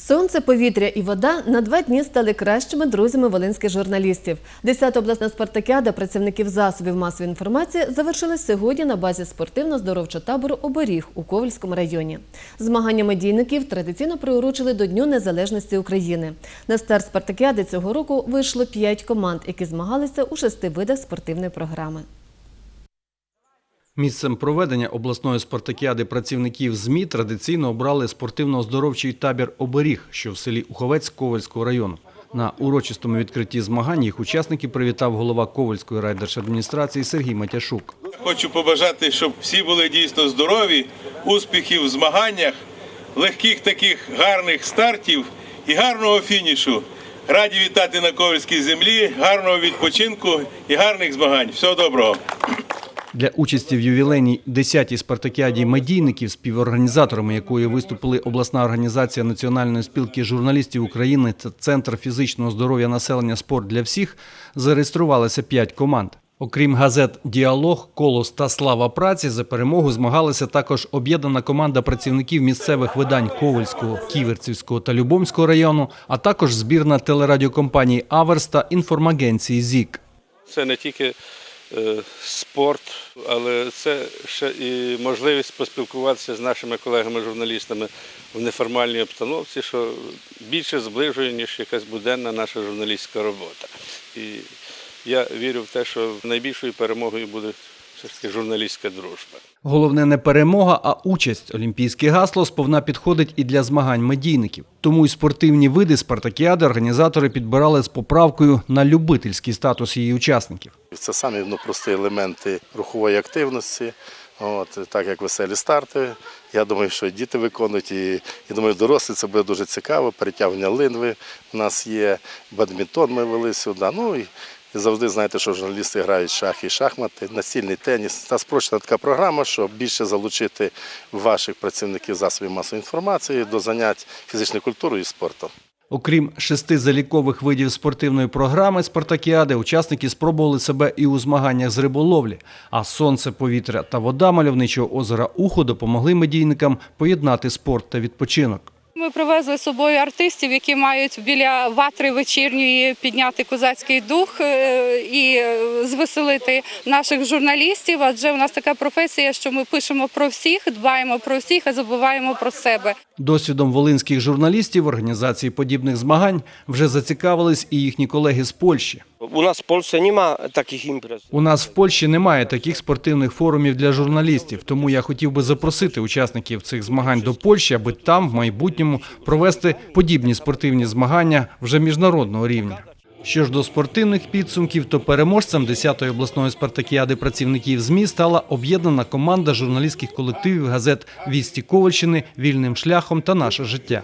Сонце, повітря і вода на два дні стали кращими друзями волинських журналістів. Десята обласна спартакіада працівників засобів масової інформації завершилась сьогодні на базі спортивно-здоровчого табору Оберіг у Ковальському районі. Змагання медійників традиційно приурочили до Дню Незалежності України. На старт спартакіади цього року вийшло п'ять команд, які змагалися у шести видах спортивної програми. Місцем проведення обласної спартакіади працівників ЗМІ традиційно обрали спортивно-оздоровчий табір «Оберіг», що в селі Уховець Ковальського району. На урочистому відкритті змагань їх учасники привітав голова Ковальської райдержадміністрації Сергій Матяшук. Хочу побажати, щоб всі були дійсно здорові, успіхів в змаганнях, легких таких гарних стартів і гарного фінішу. Раді вітати на Ковальській землі, гарного відпочинку і гарних змагань. Всього доброго! Для участі в ювілейній 10-й спартакіаді медійників, співорганізаторами якої виступили обласна організація Національної спілки журналістів України та Центр фізичного здоров'я населення «Спорт для всіх, зареєструвалися 5 команд. Окрім газет Діалог, Колос та Слава праці за перемогу змагалася також об'єднана команда працівників місцевих видань Ковальського, Ківерцівського та Любомського району, а також збірна телерадіокомпанії Аверс та інформагенції ЗІК. Це не тільки спорт, але це ще і можливість поспілкуватися з нашими колегами-журналістами в неформальній обстановці, що більше зближує, ніж якась буденна наша журналістська робота. І я вірю в те, що найбільшою перемогою буде все ж таки журналістська дружба. Головне не перемога, а участь. Олімпійське гасло сповна підходить і для змагань медійників. Тому й спортивні види спартакіади організатори підбирали з поправкою на любительський статус її учасників. Це самі ну, прості елементи рухової активності. От, так як веселі старти. Я думаю, що і діти виконують, і я думаю, дорослі це буде дуже цікаво. Перетягування линви у нас є, бадмінтон ми вели сюди. Ну і завжди знаєте, що журналісти грають шахи і шахмати, настільний теніс. Та спрощена така програма, щоб більше залучити ваших працівників засобів масової інформації до занять фізичною культурою і спортом. Окрім шести залікових видів спортивної програми спартакіади, учасники спробували себе і у змаганнях з риболовлі. А сонце, повітря та вода мальовничого озера Ухо допомогли медійникам поєднати спорт та відпочинок. Ми привезли з собою артистів, які мають біля ватри вечірньої підняти козацький дух е, і е, звеселити наших журналістів. Адже у нас така професія, що ми пишемо про всіх, дбаємо про всіх, а забуваємо про себе. Досвідом волинських журналістів організації подібних змагань вже зацікавились і їхні колеги з Польщі. U nas w Polsce nie ma takich. У нас в Польщі немає таких спортивних форумів для журналістів, тому я хотів би запросити учасників цих змагань до Польщі, аби там в майбутньому провести подібні спортивні змагання вже міжнародного рівня. Що ж до спортивних підсумків, то переможцем 10-ї обласної спартакіади працівників ЗМІ стала об'єднана команда журналістських колективів газет «Вісті Ковальщини», «Вільним шляхом» та «Наше життя».